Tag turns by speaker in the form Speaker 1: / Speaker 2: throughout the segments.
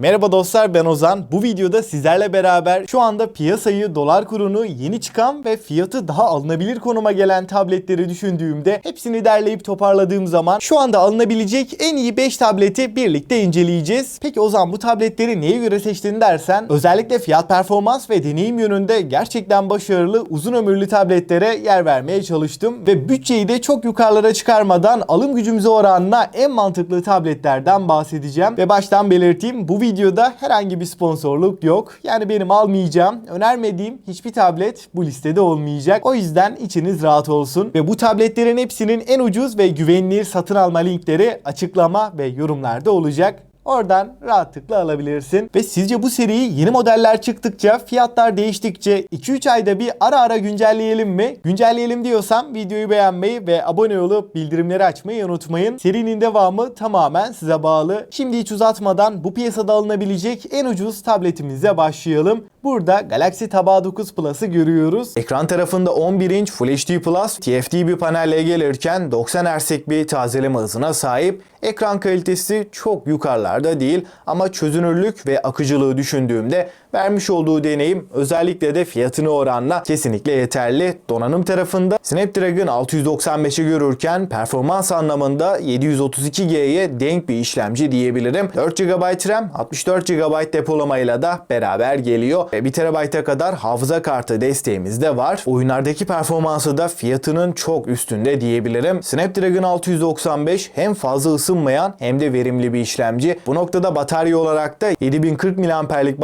Speaker 1: Merhaba dostlar ben Ozan. Bu videoda sizlerle beraber şu anda piyasayı, dolar kurunu, yeni çıkan ve fiyatı daha alınabilir konuma gelen tabletleri düşündüğümde hepsini derleyip toparladığım zaman şu anda alınabilecek en iyi 5 tableti birlikte inceleyeceğiz. Peki Ozan bu tabletleri neye göre seçtin dersen özellikle fiyat performans ve deneyim yönünde gerçekten başarılı uzun ömürlü tabletlere yer vermeye çalıştım ve bütçeyi de çok yukarılara çıkarmadan alım gücümüze oranla en mantıklı tabletlerden bahsedeceğim ve baştan belirteyim bu videoda herhangi bir sponsorluk yok. Yani benim almayacağım, önermediğim hiçbir tablet bu listede olmayacak. O yüzden içiniz rahat olsun. Ve bu tabletlerin hepsinin en ucuz ve güvenilir satın alma linkleri açıklama ve yorumlarda olacak. Oradan rahatlıkla alabilirsin. Ve sizce bu seriyi yeni modeller çıktıkça, fiyatlar değiştikçe 2-3 ayda bir ara ara güncelleyelim mi? Güncelleyelim diyorsam videoyu beğenmeyi ve abone olup bildirimleri açmayı unutmayın. Serinin devamı tamamen size bağlı. Şimdi hiç uzatmadan bu piyasada alınabilecek en ucuz tabletimize başlayalım. Burada Galaxy Tab A9 Plus'ı görüyoruz. Ekran tarafında 11 inç Full HD Plus TFT bir panelle gelirken 90 Hz'lik bir tazeleme hızına sahip. Ekran kalitesi çok yukarılarda değil ama çözünürlük ve akıcılığı düşündüğümde vermiş olduğu deneyim özellikle de fiyatını oranla kesinlikle yeterli. Donanım tarafında Snapdragon 695'i görürken performans anlamında 732G'ye denk bir işlemci diyebilirim. 4 GB RAM, 64 GB depolamayla da beraber geliyor. Ve 1 TB'a kadar hafıza kartı desteğimiz de var. Oyunlardaki performansı da fiyatının çok üstünde diyebilirim. Snapdragon 695 hem fazla ısınmayan hem de verimli bir işlemci. Bu noktada batarya olarak da 7040 mAh'lik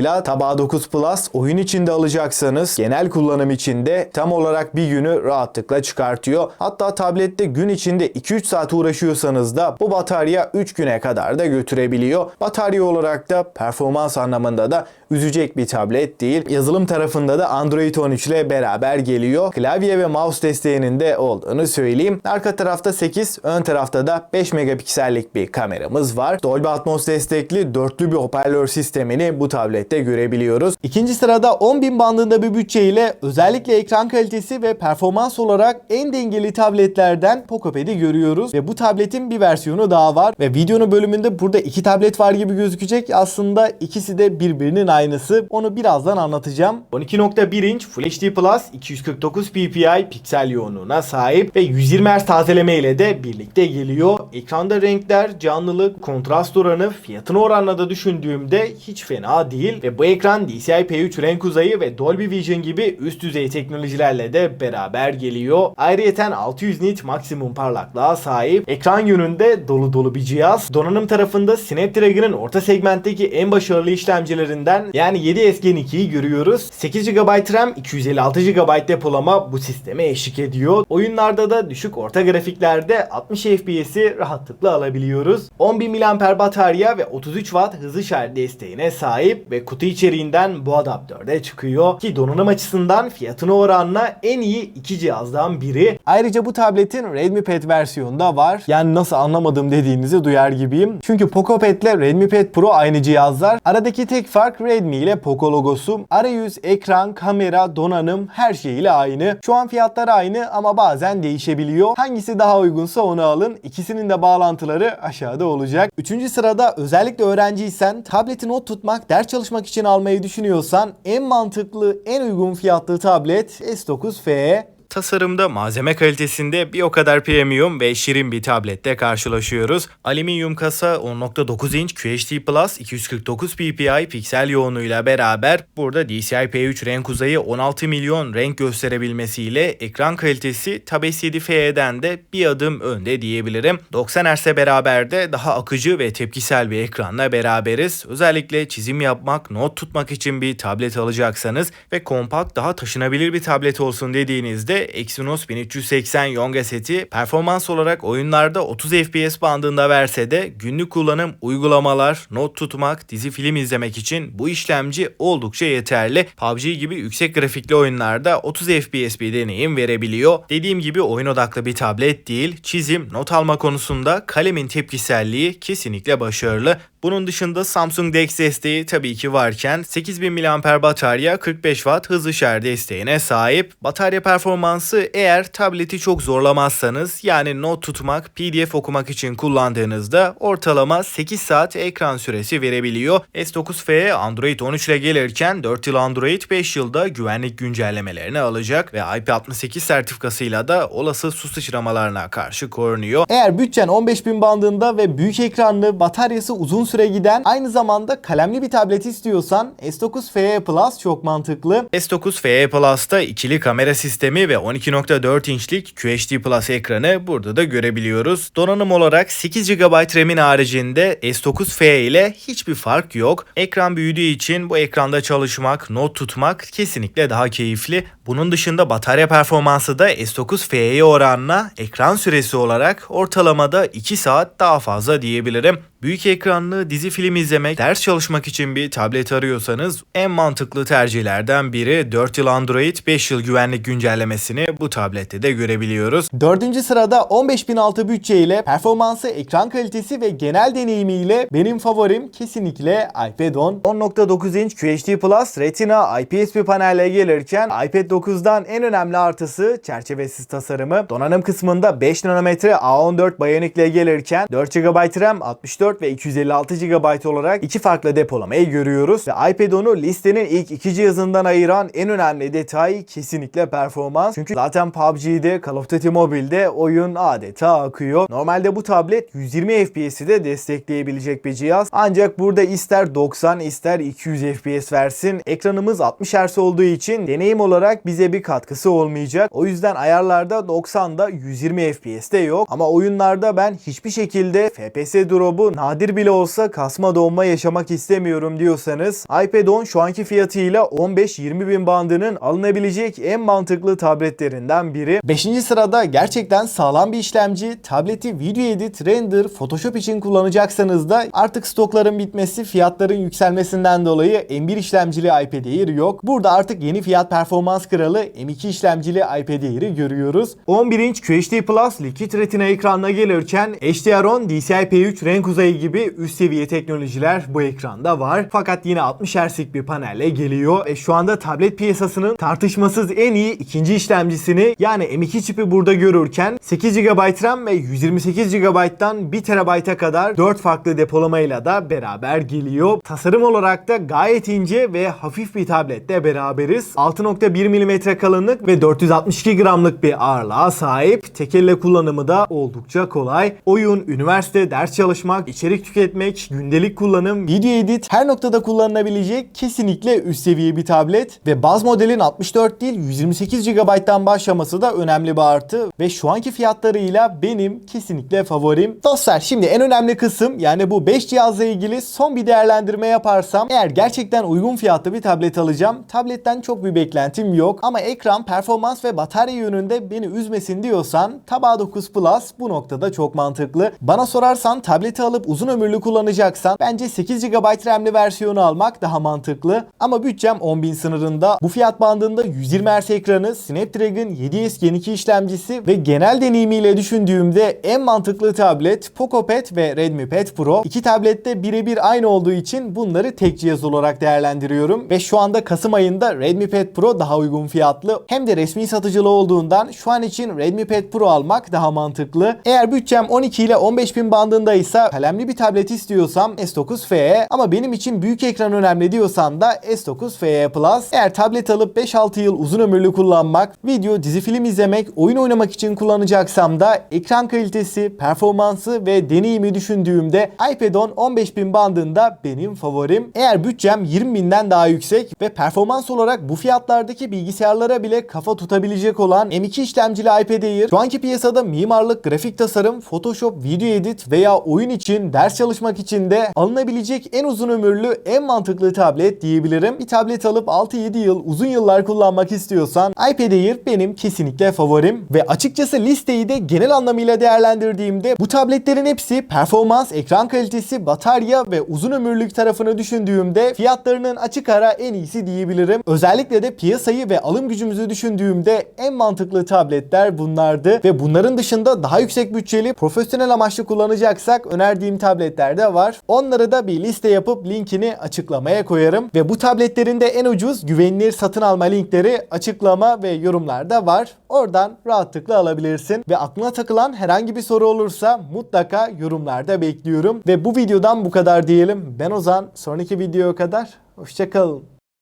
Speaker 1: bataryasıyla Tab A9 Plus oyun içinde alacaksanız genel kullanım içinde tam olarak bir günü rahatlıkla çıkartıyor. Hatta tablette gün içinde 2-3 saat uğraşıyorsanız da bu batarya 3 güne kadar da götürebiliyor. Batarya olarak da performans anlamında da üzecek bir tablet değil. Yazılım tarafında da Android 13 ile beraber geliyor. Klavye ve mouse desteğinin de olduğunu söyleyeyim. Arka tarafta 8, ön tarafta da 5 megapiksellik bir kameramız var. Dolby Atmos destekli dörtlü bir hoparlör sistemini bu tablette görebiliyoruz. İkinci sırada 10.000 bandında bir bütçe ile özellikle ekran kalitesi ve performans olarak en dengeli tabletlerden Pocopad'i görüyoruz. Ve bu tabletin bir versiyonu daha var. Ve videonun bölümünde burada iki tablet var gibi gözükecek. Aslında ikisi de birbirinin aynısı. Onu birazdan anlatacağım. 12.1 inç Full HD Plus 249 ppi piksel yoğunluğuna sahip ve 120 Hz tazeleme ile de birlikte geliyor. Ekranda renkler, canlılık, kontrast oranı fiyatını oranla da düşündüğümde hiç fena değil ve bu ekran DCI-P3 renk uzayı ve Dolby Vision gibi üst düzey teknolojilerle de beraber geliyor. Ayrıyeten 600 nit maksimum parlaklığa sahip. Ekran yönünde dolu dolu bir cihaz. Donanım tarafında Snapdragon'ın orta segmentteki en başarılı işlemcilerinden yani 7S Gen 2'yi görüyoruz. 8 GB RAM, 256 GB depolama bu sisteme eşlik ediyor. Oyunlarda da düşük orta grafiklerde 60 FPS'i rahatlıkla alabiliyoruz. 10.000 mAh batarya ve 33 Watt hızlı şarj desteğine sahip ve kutu içeriğinden bu adaptörde çıkıyor. Ki donanım açısından fiyatına oranla en iyi iki cihazdan biri. Ayrıca bu tabletin Redmi Pad versiyonu da var. Yani nasıl anlamadım dediğinizi duyar gibiyim. Çünkü Poco Pad ile Redmi Pad Pro aynı cihazlar. Aradaki tek fark Redmi ile Poco logosu. Arayüz, ekran, kamera, donanım her şeyiyle aynı. Şu an fiyatlar aynı ama bazen değişebiliyor. Hangisi daha uygunsa onu alın. İkisinin de bağlantıları aşağıda olacak. Üçüncü sırada özellikle öğrenciysen tableti not tutmak, ders çalışmak için almayı düşünüyorsan en mantıklı, en uygun fiyatlı tablet S9 FE. Tasarımda malzeme kalitesinde bir o kadar premium ve şirin bir tablette karşılaşıyoruz. Alüminyum kasa 10.9 inç QHD Plus 249 ppi piksel yoğunluğuyla beraber burada DCI-P3 renk uzayı 16 milyon renk gösterebilmesiyle ekran kalitesi Tab S7 FE'den de bir adım önde diyebilirim. 90 Hz'e beraber de daha akıcı ve tepkisel bir ekranla beraberiz. Özellikle çizim yapmak, not tutmak için bir tablet alacaksanız ve kompakt daha taşınabilir bir tablet olsun dediğinizde Exynos 1380 Yonga seti performans olarak oyunlarda 30 FPS bandında verse de günlük kullanım uygulamalar, not tutmak, dizi film izlemek için bu işlemci oldukça yeterli. PUBG gibi yüksek grafikli oyunlarda 30 FPS bir deneyim verebiliyor. Dediğim gibi oyun odaklı bir tablet değil, çizim, not alma konusunda kalemin tepkiselliği kesinlikle başarılı. Bunun dışında Samsung DeX desteği tabii ki varken 8000 mAh batarya 45 Watt hızlı şarj desteğine sahip. Batarya performansı eğer tableti çok zorlamazsanız yani not tutmak, PDF okumak için kullandığınızda ortalama 8 saat ekran süresi verebiliyor. S9F Android 13 ile gelirken 4 yıl Android 5 yılda güvenlik güncellemelerini alacak ve IP68 sertifikasıyla da olası su sıçramalarına karşı korunuyor. Eğer bütçen 15000 bandında ve büyük ekranlı, bataryası uzun süre giden, aynı zamanda kalemli bir tablet istiyorsan S9 FE Plus çok mantıklı. S9 FE Plus'ta ikili kamera sistemi ve 12.4 inçlik QHD Plus ekranı burada da görebiliyoruz. Donanım olarak 8 GB RAM'in haricinde S9 FE ile hiçbir fark yok. Ekran büyüdüğü için bu ekranda çalışmak, not tutmak kesinlikle daha keyifli. Bunun dışında batarya performansı da S9 FE'ye oranla ekran süresi olarak ortalamada 2 saat daha fazla diyebilirim. Büyük ekranlı dizi film izlemek, ders çalışmak için bir tablet arıyorsanız en mantıklı tercihlerden biri 4 yıl Android 5 yıl güvenlik güncellemesini bu tablette de görebiliyoruz. Dördüncü sırada 15.006 bütçe ile performansı, ekran kalitesi ve genel deneyimiyle benim favorim kesinlikle iPad 10. 10.9 inç QHD Plus Retina IPS bir panelle gelirken iPad 9'dan en önemli artısı çerçevesiz tasarımı. Donanım kısmında 5 nanometre A14 Bionic ile gelirken 4 GB RAM, 64 ve 256 GB olarak iki farklı depolamayı görüyoruz. Ve iPad 10'u listenin ilk iki cihazından ayıran en önemli detay kesinlikle performans. Çünkü zaten PUBG'de, Call of Duty Mobile'de oyun adeta akıyor. Normalde bu tablet 120 FPS'i de destekleyebilecek bir cihaz. Ancak burada ister 90 ister 200 FPS versin. Ekranımız 60 Hz olduğu için deneyim olarak bize bir katkısı olmayacak. O yüzden ayarlarda 90'da 120 FPS'te yok. Ama oyunlarda ben hiçbir şekilde FPS drop'u nadir bile olsa kasma donma yaşamak istemiyorum diyorsanız iPad 10 şu anki fiyatıyla 15-20 bin bandının alınabilecek en mantıklı tabletlerinden biri. 5. sırada gerçekten sağlam bir işlemci. Tableti video edit, render, photoshop için kullanacaksanız da artık stokların bitmesi, fiyatların yükselmesinden dolayı M1 işlemcili iPad Air yok. Burada artık yeni fiyat performans kralı M2 işlemcili iPad Air'i görüyoruz. 11 inç QHD Plus Liquid Retina ekranına gelirken HDR10, DCI-P3 renk uzayı gibi üst seviye teknolojiler bu ekranda var. Fakat yine 60 Hz'lik bir panelle geliyor. E şu anda tablet piyasasının tartışmasız en iyi ikinci işlemcisini yani M2 çipi burada görürken 8 GB RAM ve 128 GB'dan 1 TB'a kadar 4 farklı depolamayla da beraber geliyor. Tasarım olarak da gayet ince ve hafif bir tablette beraberiz. 6.1 mm kalınlık ve 462 gramlık bir ağırlığa sahip. Tek elle kullanımı da oldukça kolay. Oyun, üniversite, ders çalışmak, içerik tüketmek, gündelik kullanım, video edit her noktada kullanılabilecek kesinlikle üst seviye bir tablet ve baz modelin 64 değil 128 GB'dan başlaması da önemli bir artı ve şu anki fiyatlarıyla benim kesinlikle favorim. Dostlar şimdi en önemli kısım yani bu 5 cihazla ilgili son bir değerlendirme yaparsam eğer gerçekten uygun fiyatlı bir tablet alacağım. Tabletten çok bir beklentim yok ama ekran, performans ve batarya yönünde beni üzmesin diyorsan Tab A9 Plus bu noktada çok mantıklı. Bana sorarsan tableti alıp uzun ömürlü kullanacaksan bence 8 GB RAM'li versiyonu almak daha mantıklı. Ama bütçem 10.000 sınırında. Bu fiyat bandında 120 Hz ekranı, Snapdragon 7S Gen 2 işlemcisi ve genel deneyimiyle düşündüğümde en mantıklı tablet Poco Pad ve Redmi Pad Pro. İki tablette birebir aynı olduğu için bunları tek cihaz olarak değerlendiriyorum. Ve şu anda Kasım ayında Redmi Pad Pro daha uygun fiyatlı. Hem de resmi satıcılı olduğundan şu an için Redmi Pad Pro almak daha mantıklı. Eğer bütçem 12 ile 15 bin bandındaysa kalemli bir tablet istiyorsam S9 FE ama benim için büyük ekran önemli diyorsan da S9 FE Plus. Eğer tablet alıp 5-6 yıl uzun ömürlü kullanmak, video, dizi film izlemek, oyun oynamak için kullanacaksam da ekran kalitesi, performansı ve deneyimi düşündüğümde iPad 10 15 bin bandında benim favorim. Eğer bütçem 20 binden daha yüksek ve performans olarak bu fiyatlardaki bilgisayarlara bile kafa tutabilecek olan M2 işlemcili iPad Air şu anki piyasada mimarlık, grafik tasarım, Photoshop, video edit veya oyun için, ders çalışmak için de alınabilecek en uzun ömürlü, en mantıklı tablet diyebilirim. Bir tablet alıp 6-7 yıl uzun yıllar kullanmak istiyorsan iPad Air benim kesinlikle favorim ve açıkçası listeyi de genel anlamıyla değerlendirdiğimde bu tabletlerin hepsi performans, ekran kalitesi, batarya ve uzun ömürlük tarafını düşündüğümde fiyatlarının açık ara en iyisi diyebilirim. Özellikle de piyasayı ve alım gücümüzü düşündüğümde en mantıklı tabletler bunlardı ve bunların dışında daha yüksek bütçeli profesyonel amaçlı kullanacaksak önerdiğim istediğim tabletler de var. Onları da bir liste yapıp linkini açıklamaya koyarım. Ve bu tabletlerin de en ucuz güvenilir satın alma linkleri açıklama ve yorumlarda var. Oradan rahatlıkla alabilirsin. Ve aklına takılan herhangi bir soru olursa mutlaka yorumlarda bekliyorum. Ve bu videodan bu kadar diyelim. Ben Ozan. Sonraki videoya kadar hoşçakalın.